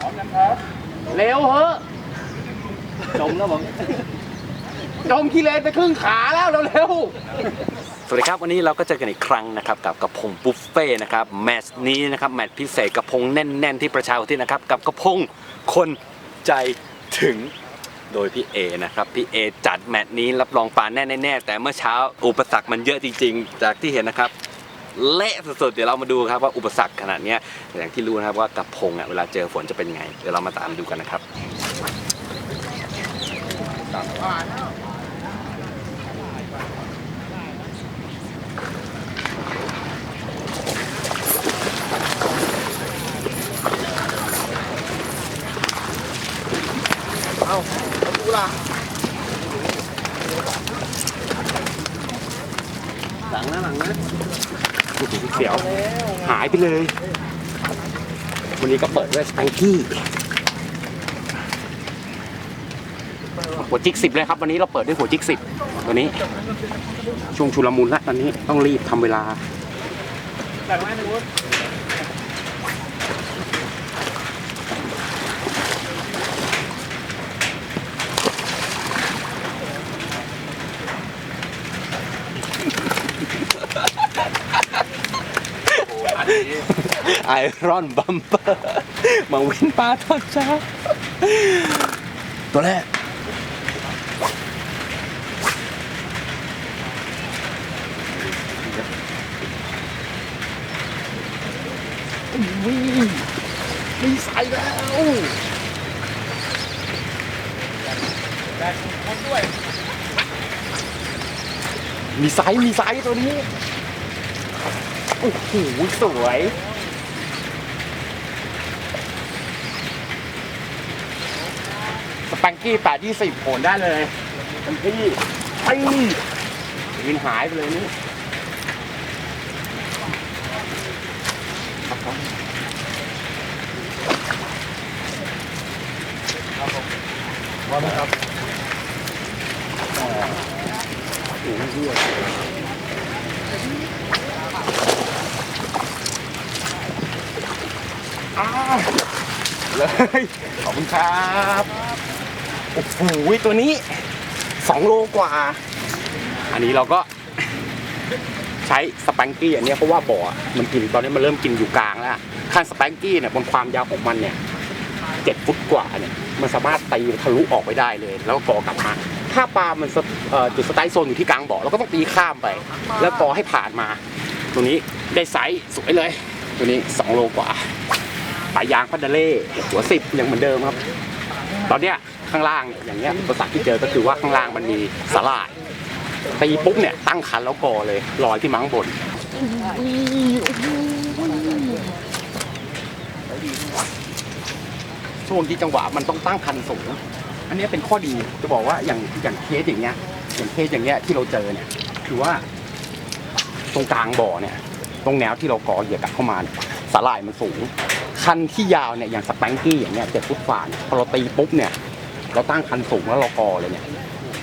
พร้อมนะครับเร็วเหอะจมแล้วผมจมกิเลนไปครึ่งขาแล้วเร็วสวัสดีครับวันนี้เราก็เจอกันอีกครั้งนะครับกับกระพงบุฟเฟ่ต์นะครับแมตช์นี้นะครับแมตช์พิเศษกระพงแน่น ๆ ที่ประชาอุทิศนะครับกับกระพงคนใจถึงโดยพี่เอนะครับพี่เอจัดแมตช์นี้รับรองปลาแน่แน่ๆแต่เมื่อเช้าอุปสรรคมันเยอะจริง ๆ จากที่เห็นนะครับ เละสุดๆ เดี๋ยวเรามาดูครับว่าอุปสรรคขนาดนี้อย่างที่รู้นะครับว่ากระพงอะเวลาเจอฝนจะเป็นไง เดี๋ยวเรามาตามดูกันนะครับเอาประตูล่ะหลังนะหลังนะ เสียว หายไปเลย วันนี้ก็เปิดด้วยสแตงกี้หัวจิกสิบเลยครับ วันนี้เราเปิดด้วยหัวจิกสิบตัวนี้ ช่วงชุลมุนละตอนนี้ต้องรีบทำเวลาแต่ไม่รู้ ไอรอนบัมเปอร์มาว้นปลาทอดเช้า ตัวแรกมีใส่แล้วแต่คนด้วยมีไซส์มีไซส์ตัวนี้ โอ้โห สวย ปังกี้แปดยี่สิบโผลได้เลยสปังกี้ไอ้วินหายไปเลยนี่ว่าไหมครับอ้าวเลยขอบคุณครับ โอ้โหตัวนี้สองโลกว่า อันนี้เราก็ใช้สปังกี้อันนี้เพราะว่าบ่อ มันกินตอนนี้มันเริ่มกินอยู่กลางแล้วขั้นสปังกี้เนี่ยบนความยาวของมันเนี่ยเจ็ดฟุตกว่าเนี่ยมันสามารถตีทะลุออกไปได้เลย แล้วก็กอกลับมาถ้าปลามันจุดสไตล์โซนอยู่ที่กลางบ่อเราก็ต้องตีข้ามไป แล้วกอให้ผ่านมา ตัวนี้ได้ไซส์สวยเลย ตัวนี้สองโลกว่าปลายางพัดเดเล่หัวสิบยังเหมือนเดิมครับ ตอนเนี้ยข้างล่างเนี่ยอย่างเงี้ยอุปสรรคที่เจอก็คือว่าข้างล่างมันมีสลายตีปุ๊บเนี่ยตั้งคันแล้วกอเลยลอยที่มั้งบนช่วงที่จังหวะมันต้องตั้งคันสูงอันนี้เป็นข้อดีจะบอกว่าอย่างอย่างเคสอย่างเงี้ยอย่างเคสอย่างเงี้ยที่เราเจอเนี่ยคือว่า ตรงกลางบ่อเนี่ย ตรงแนวที่เรากอเหยียบกลับเข้ามาสลายมันสูง คันที่ยาวเนี่ยอย่างสแปงกี้อย่างเงี้ยเจ็ดฟุตฝ่าเนี่ยพอเราตีปุ๊บเนี่ย เราตั้งคันสูงแล้วเรากอเลยเนี่ย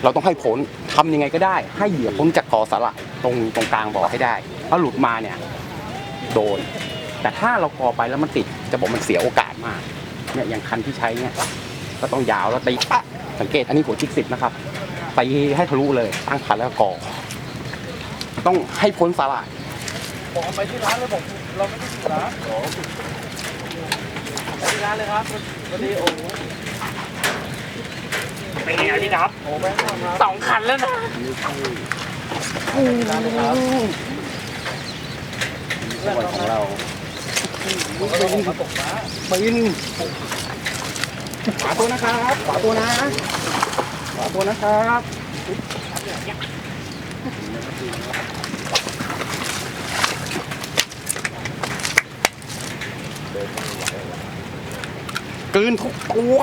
เราต้องให้พ้นทำยังไงก็ได้ ให้เหยื่อพ้นจากกอสาลายตรงตรงกลางบ่อให้ได้ถ้าหลุดมาเนี่ยโดน แต่ถ้าเรากอไปแล้วมันติดจะบอกมันเสียโอกาสมากเนี่ยอย่างคันที่ใช้เนี่ยก็ต้องยาวแล้วตีปะสังเกตอันนี้หัวจิกสิบนะครับตีให้ทะลุเลยตั้งคันแล้วกอต้องให้พ้นสาลายบอกอาไปที่ร้านเลยบอกเราไม่ได้ที่ร้าน ที่ร้านเลยครับวันนี้โอ้โหเป็นยังไงพี่ครับโอ้แม่งครับสองคันแล้วนะร้านเลยครับจังหวัดของเราผมก็ลงมาตกนะบินขวาตัวนะครับขวาตัวนะขวาตัวนะครับกลืน ทุกตัว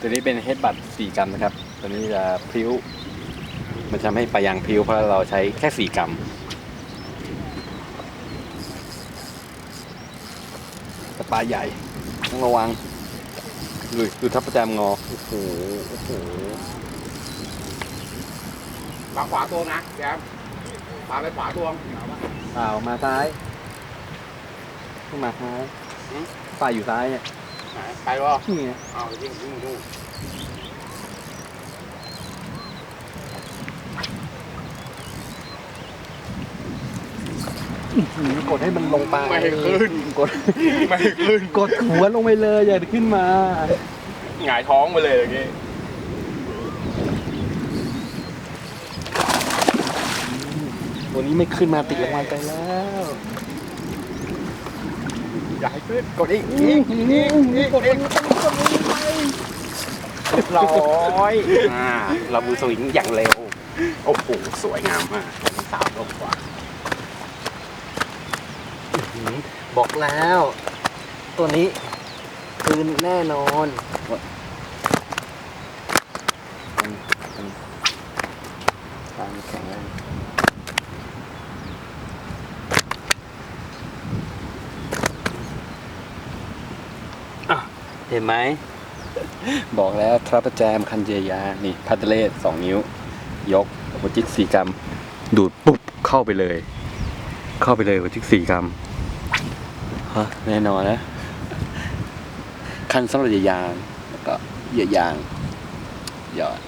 ตัวนี้เป็นเฮดบัต4กรัมนะครับ ตัวนี้จะพริ้ว มันจะทำให้ปลายางพริ้วเพราะเราใช้แค่4กรัมแต่ปลาใหญ่ต้องระวังดูดูทับประจามงอ โอ้โห โอ้โหมาขวาตัวนะแกมมาไปขวาตัวเปล่ามาซ้าย ขึ้นมาซ้ายปลาอยู่ซ้ายเนี่ยไปวะนี่ไงเอายิงยิงดูกดให้มันลงไปไม่ขึ้นกด ไม่ขึ้นกดหัวลงไปเลยอย่าขึ้นมา หงายท้องไปเลยอย่างงี้ตัวนี้ไม่ขึ้นมาติดรางวัลไปแล้ว อย่าให้ขึ้นกดอีกนี่นี่นี่กดมันกดมันกดมันไปร้อยอ่าเราบูสวิงอย่างเร็วโอ้โหสวยงามมากสามลงกว่าบอกแล้ว ตัวนี้คืนแน่นอนความแข็งแรง เห็นไหม บอกแล้วทรัพแจมคันเจียานี่พัดเลสสองนิ้ว ยกหัวจิกสี่กรัม ดูดปุ๊บเข้าไปเลย เข้าไปเลยหัวจิกสี่กรัมฮะแน่นอนนะ คันสำหรับเหยยางแล้วก็เหยยางยอด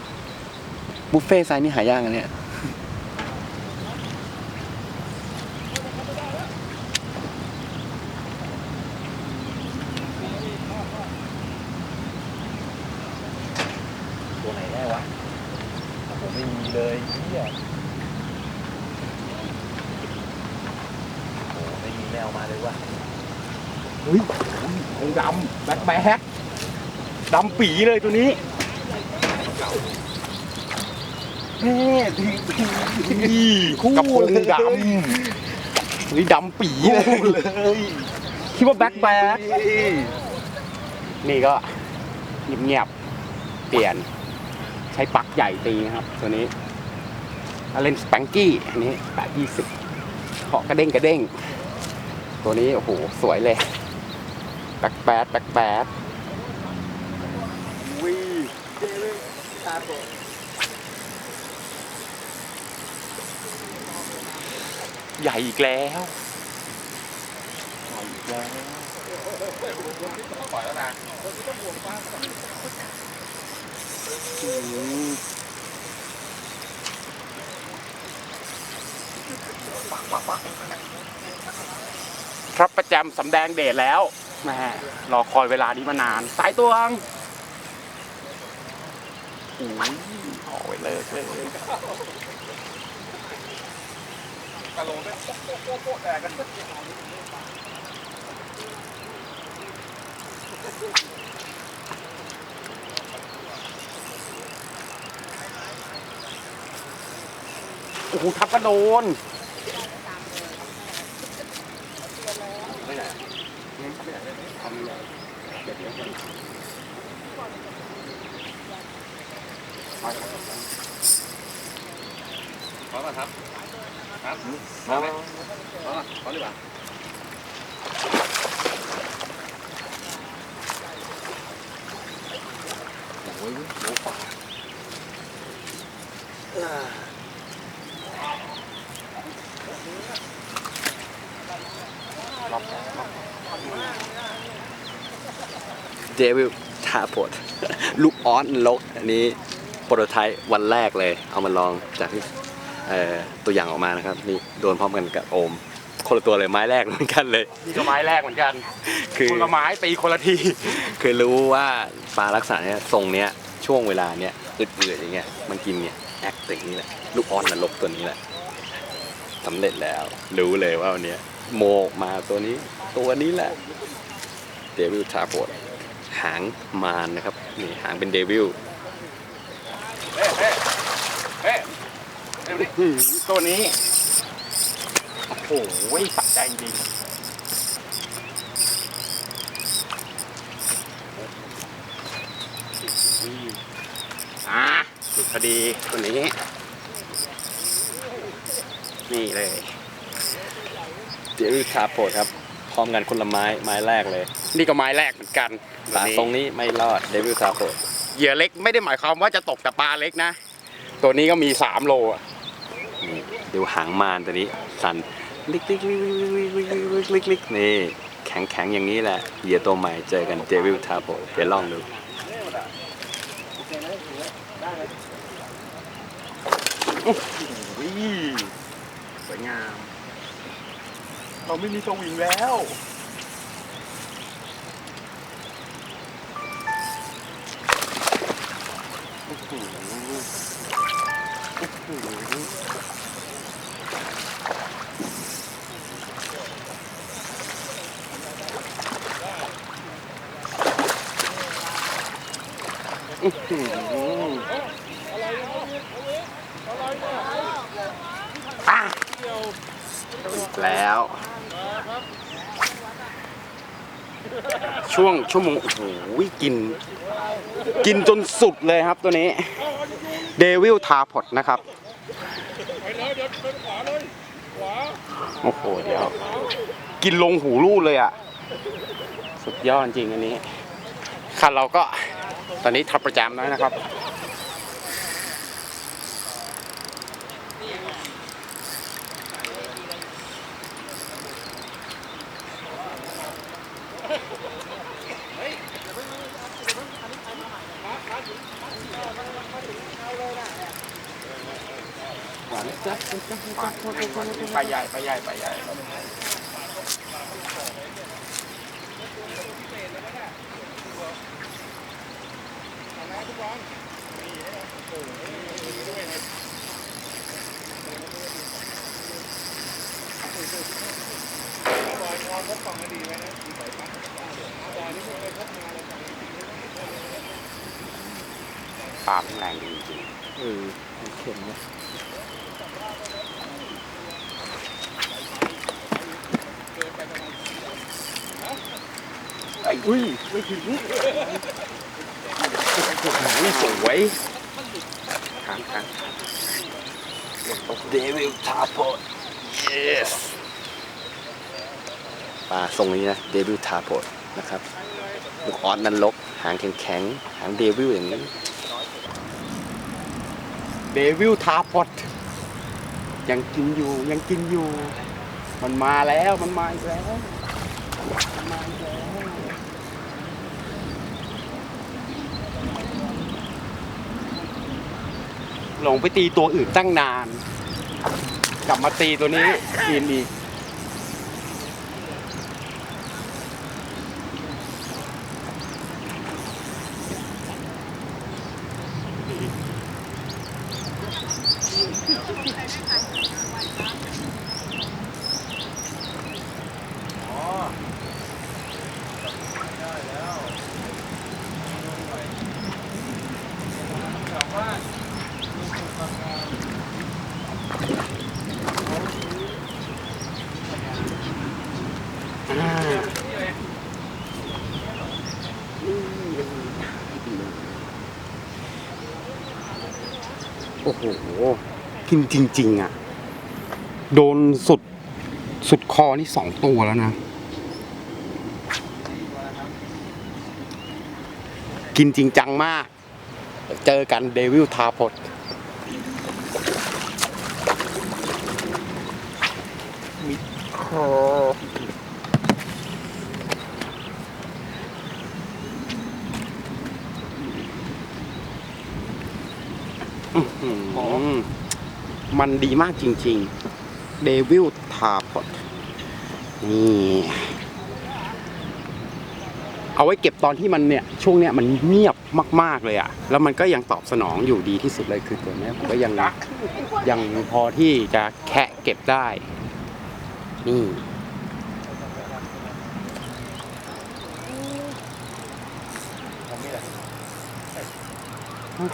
บุฟเฟ่ต์ไซส์นี่หายากอันเนี่ย ตัวไหนได้วะผมไม่มีเลยเฮียโอ้ไม่มีแมวมาเลยวะ อุ้ยทองดำ แบ็คแบ็คดำปีเลยตัวนี้แม่ดีดีคู่กระโปรงดำนี่ดำปีเลยคิดว่าแบ็คแบ็คนี่ก็เงียบๆเปลี่ยนใช้ปลั๊กใหญ่ตีนะครับ ตัวนี้เล่นสแปงกี้อันนี้แปดยี่สิบเหาะกระเด้งกระเด้ง ตัวนี้โอ้โหสวยเลย แบ็คแปดแบ็คแปดวีใหญ่อีกแล้วใหญ่อีกแล้วปล่อยแล้วนะครับประจำสำแดงเดชแล้ว แม่รอคอยเวลานี้มานาน สายตวงโอ้ยโอ้ยเลิกเลยโอ้โหทับกระโดน พร้อมครับ ครับมาไหมพร้อมพร้อมดีกว่าโอ้ยโอ้ป่าล็อกล็อกเดวิลทาโพดลูกออสลกอันนี้โปรโตไทป์วันแรกเลย เอามาลองจากที่เอ่อตัวอย่างออกมานะครับนี่โดนพร้อมกันกับโอมคนละตัวเลยไม้แรกเหมือนกันเลยนี่ก็ไม้แรกเหมือนกัน คือคนละไม้ตีคนละทีคือรู้ว่าปลาลักษณะเนี้ยทรงเนี้ยช่วงเวลาเนี้ยอึดๆอย่างเงี้ยมันกินเนี่ยแอคติงนี่แหละลูกออสนรกตัวนี้แหละสำเร็จแล้ว รู้เลยว่าวันเนี้ยโมออกมาตัวนี้ ตัวนี้แหละเดวิลทาโพดหางมารนะครับนี่หางเป็นเดวิล เฮ้เฮ้เฮ้ เดี๋ยวนี้ตัวนี้ โอ้โหสะใจจริงอะสุดพอดีตัวนี้ นี่เลย เดวิลทาโพดครับ พร้อมกันคนละไม้ไม้แรกเลย นี่ก็ไม้แรกเหมือนกันปลาทรงนี้ไม่รอดเดวิลทาโพดเหยื่อเล็กไม่ได้หมายความว่าจะตกแต่ปลาเล็กนะ ตัวนี้ก็มีสามโลอะ นี่ดูหางมารตัวนี้สั่นลิกลิกลิกลิกลิกลิกลิกลิกลิกนี่แขแข็งอย่างนี้แหละเหยื่อตัวใหม่เจอกันเดวิลทาโบเดี๋ยวลองดูวิสวยงาม เราไม่มีสวิงแล้ว ช่วงชั่วโมงโอ้โหกิน กินจนสุดเลยครับตัวนี้เดวิลทาพอดนะครับโอ้โหเดี๋ยว กินลงหูรูดเลยอะ สุดยอดจริงอันนี้ค่ะเราก็ตอนนี้ทับประจำแล้วนะครับ ไปใหญ่ไปใหญ่ไปใหญ่ปลาแรงดีจริงเออเข็มนะ อ้อุ้ยไม่ถึงอุ้ยสวยทางทางเดวิลทาโบ yes ปลาทรงนี้นะเดวิลทาโบนะครับลูกออสนันลก หางแข็งๆหางเดวิลอย่างนี้เดวิลทาพอดยังกินอยู่ยังกินอยู่ มันมาแล้วมันมาอีกแล้วมันมาอีกแล้ว หลงไปตีตัวอื่นตั้งนาน กลับมาตีตัวนี้กินอีก โอ้โหกินจริง ๆ อะ โดนสุดสุดคอนี่สองตัวแล้วนะ กินจริงจังมาก เจอกันเดวิลทาพดมิคออื้อหือ มันดีมากจริงๆ เดวิลทาพดนี่ เอาไว้เก็บตอนที่มันเนี่ย ช่วงเนี้ยมันเงียบมาก ๆเลยอะ่ะแล้วมันก็ยังตอบสนองอยู่ดีที่สุดเลยคือตัวนี้ผมก็ยังยังพอที่จะแคะเก็บได้ นี่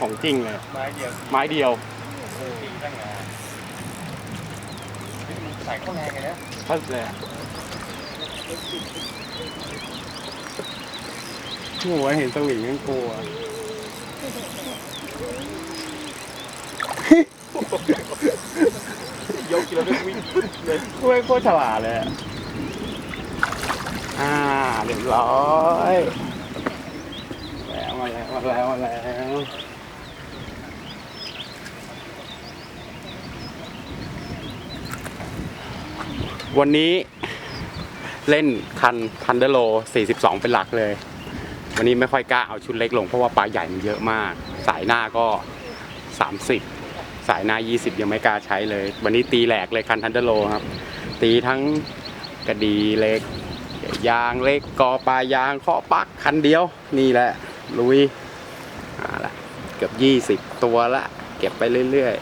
ของจริงเลย ไม้เดียวไม้เดียวตีตั้งงานใส่ข้าวแรงไงนะพัดเลยโอ้โหเห็นสวิงยังกลัวยกกิโลเมตรวิ่งเลยกล้วยโคตรฉลาดเลยอะอ่าเรียบร้อยแล้วมาแล้วมาแล้วมาแล้ว วันนี้เล่นคันทันเดอร์โล 42 เป็นหลักเลย วันนี้ไม่ค่อยกล้าเอาชุดเล็กลงเพราะว่าปลาใหญ่มันเยอะมาก สายหน้าก็ 30 สายหน้า 20 ยังไม่กล้าใช้เลย วันนี้ตีแหลกเลยคันทันเดอร์โลครับ ตีทั้งกระดีเล็ก ยางเล็กกอปลายางเคาะปักคันเดียวนี่แหละ ลุยอ่าละเกือบ 20 ตัวละ เก็บไปเรื่อย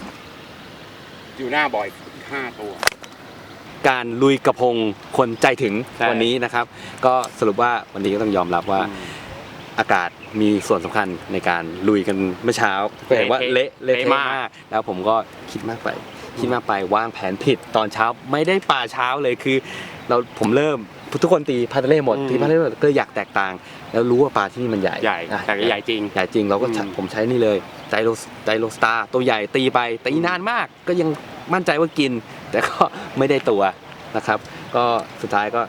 ๆ อยู่หน้าบ่อยห้าตัว การลุยกระพงคนใจถึงใช่ วันนี้นะครับ ก็สรุปว่าวันนี้ก็ต้องยอมรับว่าอากาศมีส่วนสำคัญในการลุยกันเมื่อเช้าก็เห็นว่าเละเละเทะมากแล้วผมก็คิดมากไปคิดมากไปวางแผนผิดตอนเช้าไม่ได้ป่าเช้าเลยคือ เราผมเริ่มทุกคนตีพาทะเลหมดอืม ตีพาทะเลหมดก็เลยอยากแตกต่าง แล้วรู้ว่าปลาที่นี่มันใหญ่ใหญ่อะ แต่ก็ใหญ่จริง ใหญ่จริงเราก็ใช้อืม ผมใช้นี่เลยไดโลไดโลสตาร์ตัวใหญ่ตีไปตีนานมากก็ยังมั่นใจว่ากิน แต่ก็ไม่ได้ตัวนะครับ ก็สุดท้ายก็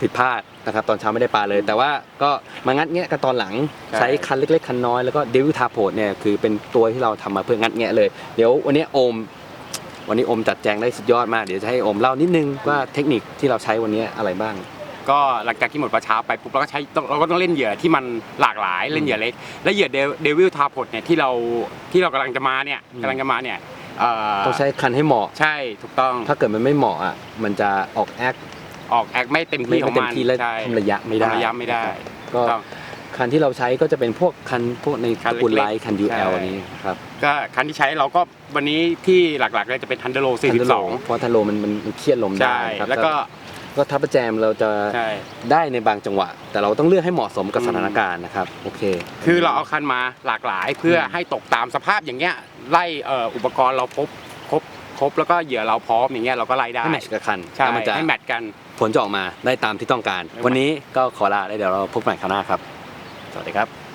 ผิดพลาดนะครับ ตอนเช้าไม่ได้ปลาเลย แต่ว่าก็มางัดแงะกันตอนหลังใช่ใช้คันเล็กๆคันน้อยแล้วก็เดวิลทาโพดเนี่ยคือเป็นตัวที่เราทำมาเพื่องัดแงะเลย เดี๋ยววันนี้โอม วันนี้โอมจัดแจงได้สุดยอดมากเดี๋ยวจะให้โอมเล่านิดนึงว่าเทคนิคที่เราใช้วันนี้อะไรบ้างก็หลังจากที่หมดปลาเช้าไปปุ๊บเราก็ใช้ต้องเราก็ต้องเล่นเหยื่อที่มันหลากหลายเล่นเหยื่อเล็กและเหยื่อเดวิลทาพดเนี่ยที่เราที่เรากำลังจะมาเนี่ยอืมกำลังจะมาเนี่ย เอ่อต้องใช้คันให้เหมาะ ใช่ถูกต้องถ้าเกิดมันไม่เหมาะอะมันจะออกแอคออกแอคไม่เต็มไม่ที่ของเต็มมันที่และใช่ทำระยะไม่ได้ทำระยะไม่ได้ก็ถูกต้อง คันที่เราใช้ก็จะเป็นพวกคันพวกในคัตนระกูลเล็ไลกๆท์คัน ใช่ UL อันนี้ครับก็คันที่ใช้เราก็วันนี้ที่หลักๆเลยจะเป็นทันเดอร์โล42 เพราะทันโลมันมันมันเครียดลมใช่ได้ครับแล้วก็ก็ทับประแจมเราจะใช่ ได้ในบางจังหวะ แต่เราต้องเลือกให้เหมาะสมกับสถานการณ์นะครับโอเค คือเราเอาคันมาหลากหลายเพื่อให้ตกตามสภาพอย่างเงี้ย ไล่เอ่ออุปกรณ์เราครบครบครบแล้วก็เหยื่อเราพร้อมอย่างเงี้ยเราก็ไล่ได้ให้แมทช์กับคันใช่แล้วมันจะให้แมทช์กัน ผลจะออกมาได้ตามที่ต้องการไม่ไหววันนี้ก็ขอลาได้เดี๋ยวเราพบกันใหม่คราวหน้าครับ สวัสดีครับ